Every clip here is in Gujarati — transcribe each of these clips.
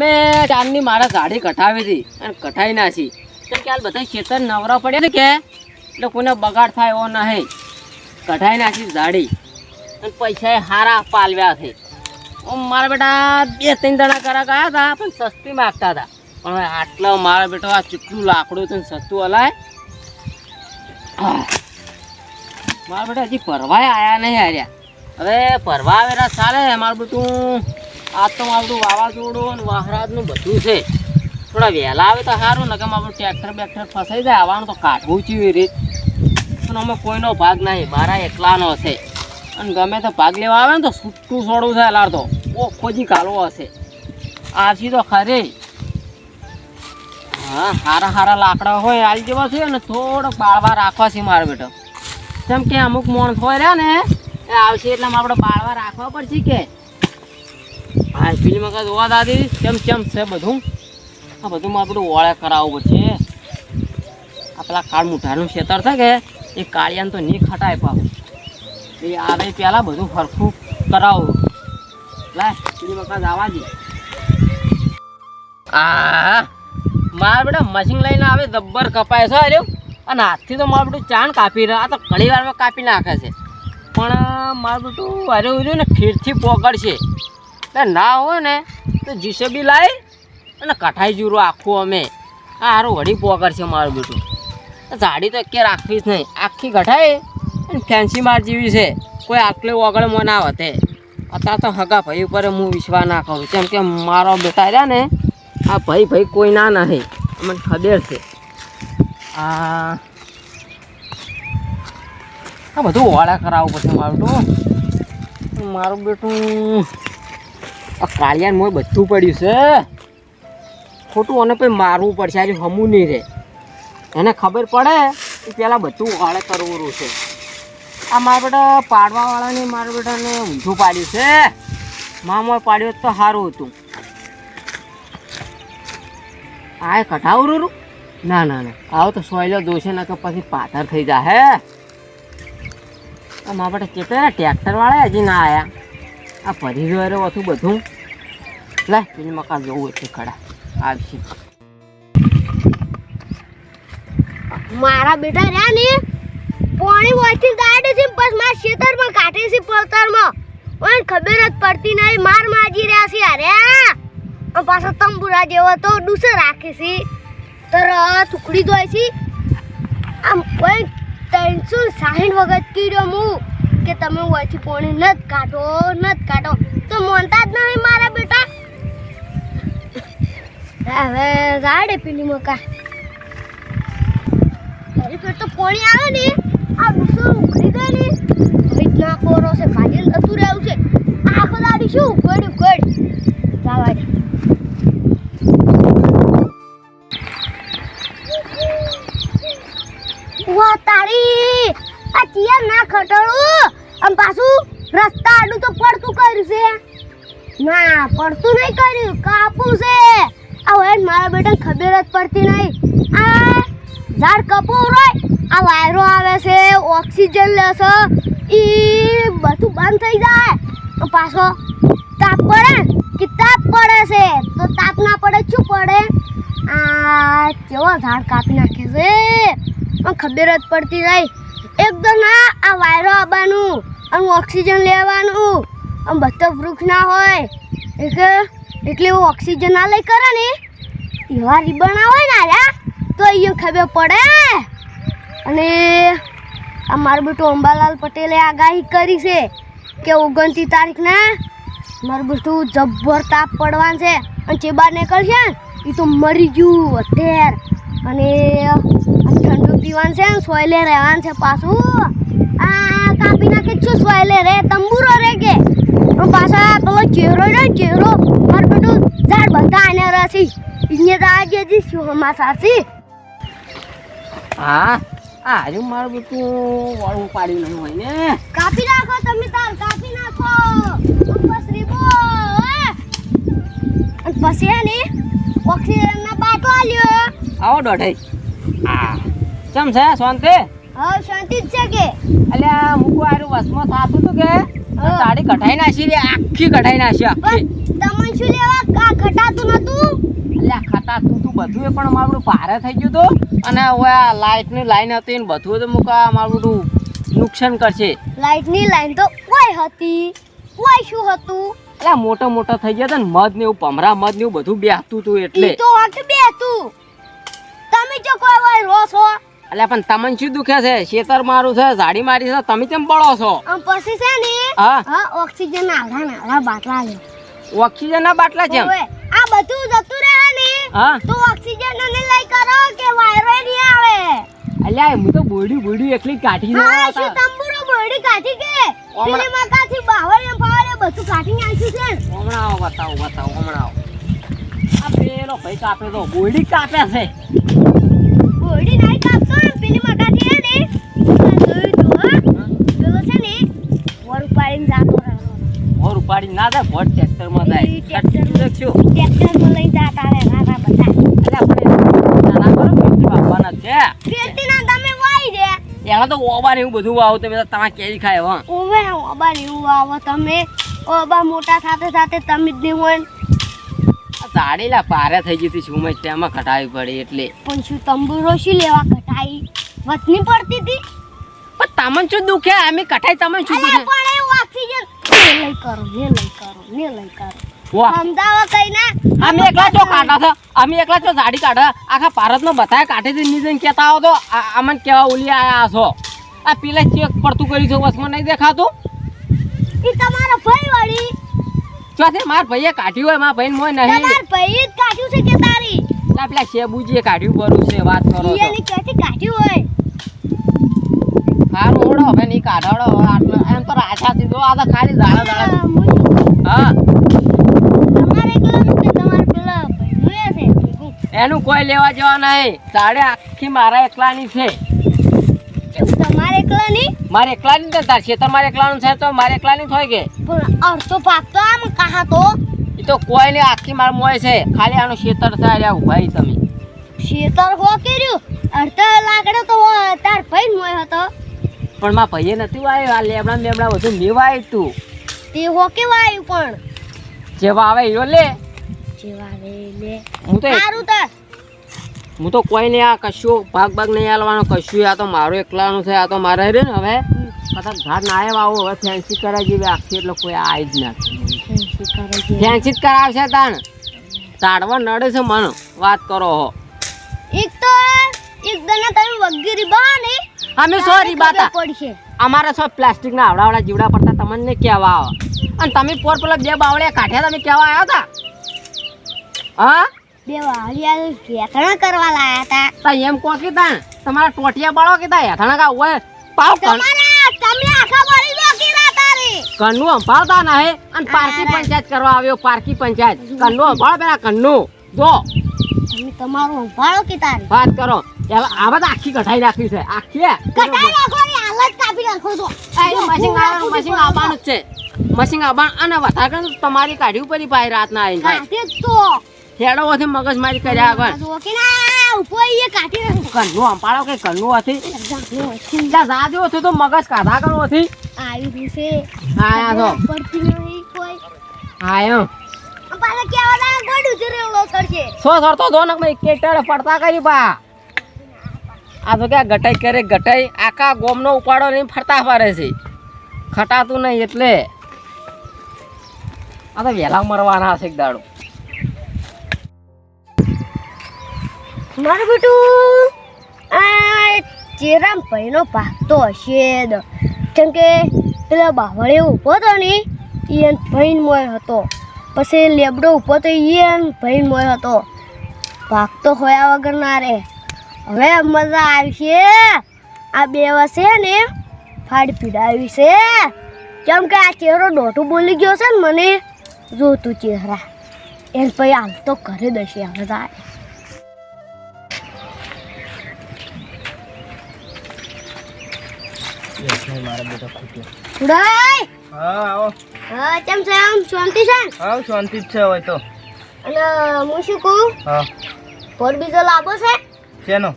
અમે ચાંદની મારા ગાડી કઠાવી હતી અને કઢાઈ નાખી. કેમ કે હાલ બધા ખેતર નવરા પડ્યા ને કે એટલે કોઈને બગાડ થાય એવો નહીં. કઢાઈ નાખી ગાડી અને પૈસા હારા પાલવ્યા છે. મારા બેટા બે ત્રણ દડા કરા ગયા હતા પણ સસ્તી માગતા હતા. પણ આટલો મારા બેટો, આ ચૂટલું લાકડું હતું સસ્તું હલાય. મારા બેટા હજી ફરવાય આયા નહીં હાર્યા. હવે ફરવા આવેલા ચાલે મારું બેટું આજ તો મારું વાવાઝોડું અને વાહરાજનું બધું છે. થોડા વહેલા આવે તો સારું ને કે મારું ટ્રેક્ટર બેક્ટર ફસાઈ જાય, આવવાનું તો કાઢવું છે રીત પણ અમે કોઈનો ભાગ નહીં, મારા એકલાનો છે. અને ગમે તો ભાગ લેવા આવે ને તો છૂટું છોડવું છે લાર તો. ઓ ખોજી કાલો હશે. આવશી તો ખરી. હા સારા સારા લાકડા હોય આવી જેવા છે ને થોડોક બાળવા રાખવા છે મારે બેટો. કેમ કે અમુક માણસ હોય રહ્યા ને, એ આવશે એટલે આપણે બાળવા રાખવા પડશે કે. હા પેલી મગજ જોવા દાદી? કેમ કેમ છે બધું? આ બધું મારે બધું ઓળે કરાવવું પડશે આ પેલા કાળ મુઠાનું ખેતર છે કે, એ કાળિયાને તો નહીં ખટાય પાછું એ આવે પહેલાં બધું ફરખું કરાવું. લાય ફિલ્મ કાંઈ આવવા દે. આ, મારા બેટા મશીન લઈને આવે દબ્બર કપાય છે અરે અને હાથથી તો મારું બેટું ચાંદ કાપી રહ્યા. આ તો ઘણી વારમાં કાપી નાખે છે. પણ, મારું બેટું અરે ને ફીરથી એટલે ના હોય ને. તો જીસેબી લાવી અને કઠાઈ જીરું આખું અમે. આ હારું વળી છે મારું બેટું. સાડી તો કે રાખવી જ નહીં. આખી કઠાઈ અને ફેન્સી માર જેવી છે. કોઈ આટલે ઓગળ મને ના વતે અત્યારે તો હગા ભાઈ ઉપર હું વિશ્વાસ ના કરું. કેમ કે મારો બેટા રહ્યા ને, આ ભાઈ ભાઈ કોઈ ના નહીં. મને ખબર છે. આ આ બધું ઓળા કરાવવું પડશે મારું તો. મારું બેટું આ કાળિયાને મોય બધું પડ્યું છે. ખોટું અને પછી મારવું પડશે. આજે હમું નહીં રહે. એને ખબર પડે કે પહેલાં બધું વાળે કરવું છે. આ મારા બેટા પાડવાવાળાને, મારા બેટાને ઊંધું પાડ્યું છે. મામા પાડ્યું તો સારું હતું. આ એ રૂ ના ના ના. આવો તો સોયલો દોશે ના કે પછી પાથર થઈ જાય હે મારા બેટા ને ટ્રેક્ટર વાળા હજી ના આયા. આ ભરી રહ્યો હતું બધું. લે પેલી મકાન જોવું એટલે ખડા આવશે. મારા બેટા રહ્યા ને, પાણી વોચી દાડે છે બસ મારા ખેતરમાં કાઢે છે પડતરમાં. ઓન ખબર જ પડતી નહીં, માર માજી રહ્યા છે અરે પાછો તંબુરા જેવો તો ડૂસે રાખે છે. તરત ઉકડી જાય છે. આમ કોઈ ત્રણસો સાહીઠ વખત કીધો હું કે તમે વોચી પોણી નથી કાઢો નથી કાઢો. તો મોનતા જ નહીં મારા બેટા. હવે જાડે પેલી મકા. તો પોણી આવે ને. આ ડુસર ઉખડી ગઈ ને. ભીત ના કોરો છે? ભાજી નતું રહેવું છે. આખો દાડી શું? ઉખડ ઉખડ. જવા દે તારી. આ ચિયર ના ખટડું આમ પાછું રસ્તા આડું તો પડતું કર્યું છે. ના, પડતું નહીં કર્યું, કાપું છે. આ હવે મારા બેટા ખબર જ પડતી નહીં. આ ઝાડ કપો રોય આ વાયરો આવે છે, ઓક્સિજન લેશે એ બધું બંધ થઈ જાય. તો પાછો તાપ પડે કે તાપ પડે છે. તો તાપ ના પડે શું પડે? આ કેવો ઝાડ કાપી નાખે છે? ખબર જ પડતી નહીં. એકદમ ના આ વાયરો આવવાનું અને ઓક્સિજન લેવાનું. આમ બધા વૃક્ષ ના હોય. એટલે એટલે એવું ઓક્સિજન ના લઈ કરે ને, એવા રીબણ હોય ને આર્યા તો અહીંયા ખબર પડે. અને આ મારું બેટું અંબાલાલ પટેલે આગાહી કરી છે કે ઓગણતી તારીખના મારું બેટું જબ્બર તાપ પડવાનું છે. અને જે બહાર નીકળશે એ તો મરી ગયું અત્યાર અને ઠંડુ પીવાનું છે ને સોયલે રહેવાનું છે પાછું. આ કાપી નાખે છું સોયલે રે તંબુરો રે કે. પાછા પેલો ચહેરો ને ચહેરો મારું બધું ઝાડ બધા આને રસી. ઇને તો આજે જ શોમાં સાસી. હા આજે મારું બધું વાળું પાડ્યું નહીં હોય ને. કાપી નાખો તમે તાર કાપી નાખો. બસ રીબો પછી હે ને ઓક્સિજન ના બાટો આલ્યો. આવો દોઢાઈ. હા. કેમ છે? શાંતિ? હા શાંતિ જ છે કે? અલ્યા મૂકવા આરું વસમાં થાતું હતું કે? હા. કઢાઈ નાખી રે આખી કઢાઈ નાખી આખી. તમને શું લેવા? કા ખટાતું નતું? અલ્યા ખાતા તું તું બધું એ પણ મારું ભારે થઈ ગયું હતું અને હવે આ લાઇટની લાઈન હતી ને બધું તો મૂકા મારું નુકસાન કરશે. લાઈટની લાઈન તો કોઈ હતી. કોઈ શું હતું? એટલે મોટો મોટો થઈ ગયા ને મધ ને એવું ભમરા મધ ને એવું બધું બેહતું તું એટલે. તો બેહતું. તમે જો કોઈ હોય રો છો એટલે પણ તમને શું દુખે છે? શેતર મારું છે ઝાડી મારી છે તમે કેમ પડો છો? પછી છે ને હા? હા ઓક્સિજન આલા નાલા બાટલા લે ઓક્સિજન ના બાટલા છે આ બધું જતું રહે ને હા? તો ઓક્સિજન ને લઈ કરો કે વાયરો નહીં આવે. અલ્યા હું તો બોડી બોડી એકલી કાઢી હા દેવા શું તંબુરો બોડી કાઢી કે? પેલી મકાથી બાવળિયા ફાવળિયા બધું કાઢી નાખ્યું છે. હમણાં આવો બતાવો બતાવો હમણાં આવો આ પેલો ભાઈ કાપે તો બોડી કાપે છે. બોડી નહીં કાપતો ને પેલી મકાથી હે ને? જોયું તું, પેલો છે ને વર ઉપાડીને જાતો. ભોર ના જાય. ભોર ટ્રેક્ટરમાં જાય ટ્રેક્ટરમાં લઈને જાતા રારા બધા. આપણે કરો પેટી છે. તમે વાઈ દે એમાં તો ઓબાર એવું બધું વાવો તો તમારે કેરી ખાય હો. ઓવે ઓબા એવું વાવો તમે. ઓબા મોટા સાથે સાથે તમે જ નહીં હોય ને. લા સાડીલા થઈ ગઈ શું મેં તેમાં કટાવી પડી એટલે. પણ શું તંબુરો શું લેવા કટાઈ વતની પડતી હતી? પણ તમને શું દુખે અમે કટાઈ તમને શું દુખે પણ એવું ઓક્સિજન ને લઈ કરો ને લઈ કરો ને લઈ કરો. સમજાવો કઈ ના? અમે એકલા ચો કાઢા છે. અમે એકલા ચો સાડી કાઢા. આખા ભારતનો બધા કાઢી હતી નીચે કેતા આવો તો અમને કેવા ઉલી આયા છો? આ પેલા ચેક પડતું કર્યું છે વસમાં નહીં દેખાતું? એ તમારો ભાઈ વળી. ચોથી માર ભાઈએ કાઢ્યું હોય માર ભાઈ મોય નહીં. તમાર ભાઈ જ કાઢ્યું છે કે તારી? ના પેલા શેબુજીએ કાઢ્યું બરું છે વાત કરો તો. ઈયાની ક્યાંથી કાઢ્યું હોય? હારું ઓડો હવે નહીં કાઢાડો આટલો એમ તો રાછા થી જો આ તો ખાલી દાડા દાડા હા તમારે એકલાનું કે તમારે પેલા એનું કોઈ લેવા જવા નહીં. સાડે આખી મારા એકલાની છે. તમારે એકલા મારે એકલાની તો તાર ખેતર મારે એકલાનું છે તો મારે એકલાની થોય કે? પણ અડધો પાક તો આમ કહા તો. એ તો કોઈ ને આખી માર મોય છે. ખાલી આનું ખેતર છે અરે ભાઈ તમે. શેતર હો કર્યું? અડધો લાકડો તો તાર ભાઈ મોય હતો. પણ માં ભાઈએ નથી વાયું. આ લેબડા ને બેબડા બધું લેવાય તું. તે હો કેવા આવ્યું પણ? જેવા આવે એ લે. જેવા આવે લે. હું તો સારું તાર. હું તો કોઈ નહીં આ કશું ભાગ ભાગ નહીં આલવાનો કશું આ તો મારું એકલાનું છે આ તો મારે રે ને હવે. કદાચ ઘર ના આવ્યા આવું હવે ફેન્સી કરાવી જેવી આખી એટલે કોઈ આવી જ નથી ફેન્સી જ કરાવશે તાણ. તાડવા નડે છે મન વાત કરો હો. એક તો એક દના તમે વગેરે બા ને અમે સોરી બાતા. પડશે. અમારે સો પ્લાસ્ટિક ના આવડાવડા જીવડા પડતા તમને કહેવા આવે. અને તમે પોર પેલા બે બાવળે કાઢ્યા તમે કહેવા આવ્યા હતા? હા? બે વાળિયા ખેતણા કરવા લાયા હતા. તા એમ કહો કે તા તમારા ટોટિયા બાળો કે તા હેઠાણા કા ઓય પાવ કન તમે આખા બળી દો કીધા તારે. કન્નું સંભાળતા ના હે અને પારકી પંચાયત કરવા આવ્યો પારકી પંચાયત. કન્નું સંભાળ પેલા કન્નું. જો. તમે તમારું સંભાળો કે તારે? વાત કરો. હવે આ બધા આખી કઢાઈ રાખી છે. આખી કટાઈ નાખો હાલત કાપી નાખો તો મશીન આવવાનું મશીન આવવાનું જ છે. મશીન આવવાનું અને વધારે તમારી કાઢી ઉપર ભાઈ રાતના આવીને ભાઈ જ મગજ મારી કર્યા આગળ. જો કે ના ઊભો એ કાઢી નાખો કન્નું સંભાળો કે કન્નું હતી? આવ્યું જાજો હતું તો મગજ કાઢા કરો હતી. છે આયા તો પડતી નહીં કોઈ. આયો. ગોડું સો મેં કેટડે પડતા કરી બા. આ તો ક્યાં ગટાઈ કરે ગટાઈ આખા ગોમનો ઉપાડો નહીં ફરતા ફરે છે. ખટાતું નહીં એટલે. આ તો વહેલા મરવાના હશે એક દાડો. મારું બેટું આ ચેરામ ભાઈનો ભાગ તો હશે જ. કેમ કે પેલા બાવળે ઊભો હતો ને એ ભાઈન મોય હતો. પછી લેબડો ઊભો તો એ ભાઈન મોય હતો. પાક તો હોયા વગર ના રે. હવે મજા આવશે આ બે વસે ને ફાડ પીડાવી છે. કેમ કે આ ચહેરો દોઢું બોલી ગયો છે ને મને જોતું ચહેરા. એમ ભાઈ હાલ તો કરી દેશે હવે તારે ઉડાય હા આવો. હા કેમ છે? આમ શાંતિ છે? હા શાંતિ જ છે હોય તો. અને હું શું કહું? હા. ફોર બીજો લાવો છે? શેનો?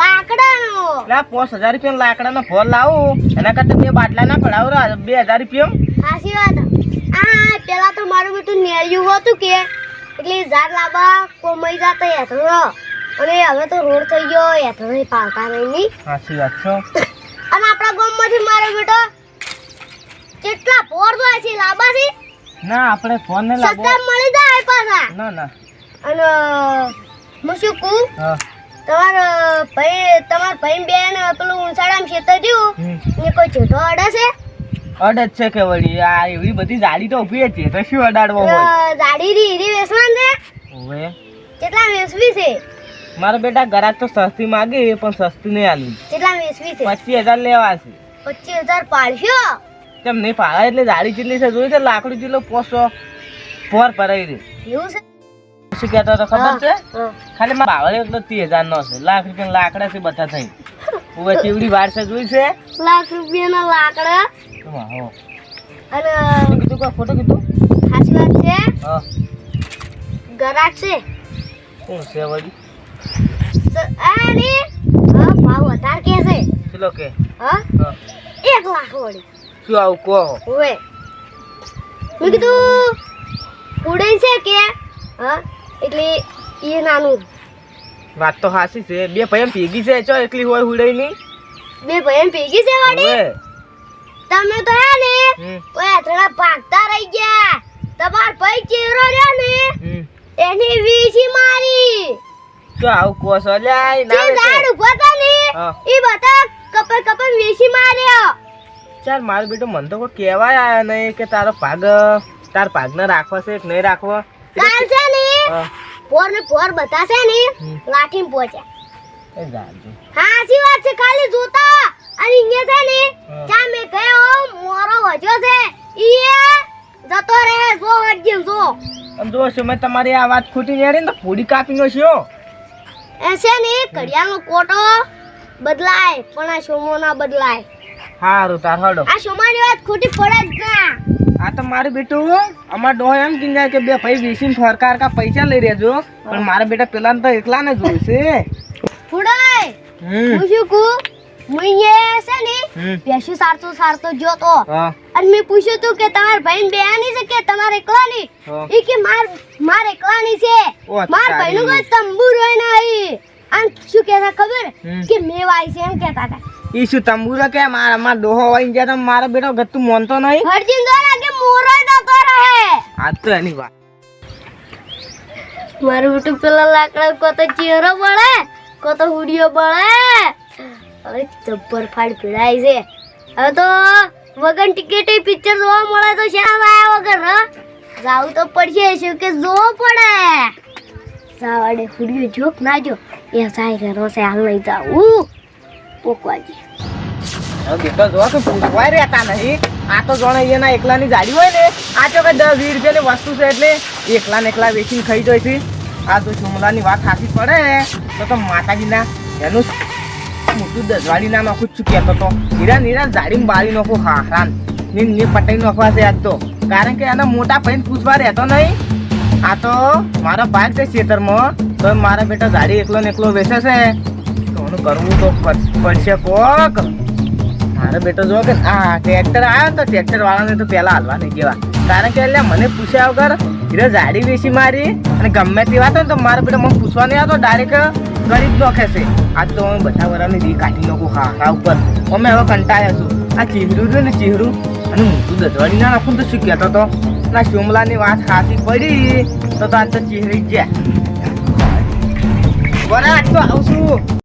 લાકડાનો. લા પાંચ હજાર રૂપિયા લાકડાનો ફોર લાવું. એના કરતા બે બાટલા ના પડાવો બે હજાર રૂપિયા સાચી વાત. આ પેલા તો મારું બેટું નેળિયું હતું કે એટલે ઝાડ લાવવા કોમઈ જાતા હેઠળો અને હવે તો રોડ થઈ ગયો હેઠળ પાલતા નહીં. સાચી વાત છો અને આપણા ગામમાંથી મારો બેટો કેટલા પોર જોય છે લાંબા છે ના આપણે ફોન ને લાંબો સત્તા મળી જાય પાછા. ના ના. અને હું શું કહું? હા. તમારો ભાઈ તમાર ભાઈ બેન પેલું ઉંસાડામ ખેતર રહ્યું. ને કોઈ જેઠો અડે છે? અડ છે કે વળી. આ એવી બધી ગાડી તો ઊભી છે. તો શું અડાડવો હોય? જાડી રી રી વેસવાન છે? ઓવે. કેટલા વેસવી છે? મારા બેટા ગરાજ તો સસ્તી માગે પણ સસ્તી નહીં આલી. કેટલા વેચવી છે? પચીસ હજાર લેવા છે પચીસ હજાર પાડશો? તેમ નહીં પાડા? એટલે દાડી જેટલી છે જોઈ છે લાકડું જેટલો પોસો પોર ભરાઈ દે એવું છે? શું કહેતો હતો ખબર છે? ખાલી મારા ભાવ એટલો ત્રીસ હજાર નો છે. લાખ રૂપિયા લાકડા છે બધા થઈ હવે ચીવડી વાર છે જોઈ છે? લાખ રૂપિયાના લાકડા? હો અને કીધું કોઈ ફોટો કીધું? સાચી વાત છે? હા. ગરાક છે? શું છે વળી સ- હા ભાવ વધારે કે છે? ચલો કે. હા? હા. એક લાખ વળી. શું આવું કહો? હવે મેં કીધું ઉડે છે કે? હા એટલે એ નાનું. વાત તો હાસી છે. બે ભાઈ ભેગી છે ચો એટલી હોય હુડે ની બે ભાઈ ભેગી છે વાડી તમે તો હે ને ઓય થોડા ભાગતા રહી ગયા. તમાર ભાઈ ચેરો રહ્યો ને એની વીસી મારી. શું આવું કોસો છો. લ્યા એ ના રે. ઝાડ ઊભા ને ઈ બતા કપર કપર કપે માર્યો. ચાલ મારો બેટો મને તો કોઈ કહેવાય આયા નહીં કે તારો ભાગ તાર ભાગને રાખવો છે કે નહીં રાખવો? કાલ છે ને પોર ને પોર છે ને. લાઠી પોચે. એ જાજો હા સી વાત છે ખાલી જોતા. અને અહીંયા છે ને. ચા મેં ગયો મોરો વજો છે ઈ જતો રહે જો હટ જો. અને જો મેં તમારી આ વાત ખોટી નહીં ને તો પૂરી કાપી નો છો એ છે ને કડિયાનો કોટો બદલાય પણ આ સોમો ના બદલાય. સારું તાર હડો આ સોમાની વાત ખોટી પડે જ ના. આ તો મારું બેટું અમાર ડોહ એમ કીધા કે બે ભાઈ વેચીને ફરકાર કા પૈસા લઈ રહેજો પણ મારા બેટા પેલા તો એકલા ને જોઈશે ફૂડાય. હું શું કહું? અહીંયા છે ને પેશું સારતો સારતો અને મેં પૂછ્યું તું કે તમાર ભાઈ બેની છે કે તમારે એકલાની? ઈ કે માર માર એકલાની છે. માર કોઈ નહીં આમ શું કહેતા ખબર? કે મેવાય છે એમ કહેતા હતા. ઈ શું તંબુરો કે મારા માર ડોહો હોય ગયા તો મારો બેટો ગતું મોનતો નહીં? હરજીન દ્વારા કે મોરોય જતો રહે. આ તો એની વાત. મારું બેટું પેલા લાકડા કો તો ચહેરો બળે કો તો હુડિયો બળે. હવે જબ્બર ફાડ પીડાય છે. હવે તો વગર ટિકિટ પિક્ચર જોવા મળે તો શ્યામ આયા વગર, હા? જાવું તો પડશે, શું કે જોવું પડે? સાવાડે ફૂડ્યું જોક ના જો એ સાઈ ઘરો છે હાલ નહીં જાવું પોકવાજી. બેટો કે નહીં. આ તો જાણે એના એકલાની ગાડી હોય ને, આ તો કઈ દસ, વીસ રૂપિયાની વસ્તુ છે એટલે એકલા એકલા વેચીને ખાઈ જાય આ તો ચુમલાની વાત સાચી પડે. તો તો માતાજીના એનું મોટું દસવાડી નામ આખું જ કહેતો તો. હીરા નીરા જાડીને બાળી નાખો, હા હાન ને ને પટાઈ નાખવા છે આજ તો. કારણ કે એના મોટા ભાઈને પૂછવા રહેતો નહીં. આ તો મારો ભાગ છે ખેતરમાં. તો મારા બેટા જાડી એકલો ને એકલો વેચે છે. તો કરવું તો પડ- પડશે કોક. મારો બેટો જો કે આ ટ્રેક્ટર આવ્યો તો ટ્રેક્ટર વાળાને તો પહેલાં હાલવા નહીં જેવા કારણ કે એટલે મને પૂછ્યા વગર હીરો જાડી વેચી મારી. અને ગમે તે વાત હોય તો મારા બેટા મને પૂછવા નહીં આવતો ડાયરેક્ટ કરી જ નાખે આજ તો અમે બધા વરાની દી કાઢી નાખું ખાખરા ઉપર. અમે હવે કંટાળ્યા છું. આ ચીહરું રહ્યું ને ચીહરું? અને મોટું દધવાડી ના નાખું તો શું કહેતો તો? ના શોમલાની વાત સાચી પડી. તો તો આજ તો ચીહરી જ ગયા. બરાબર આજ તો આવું છું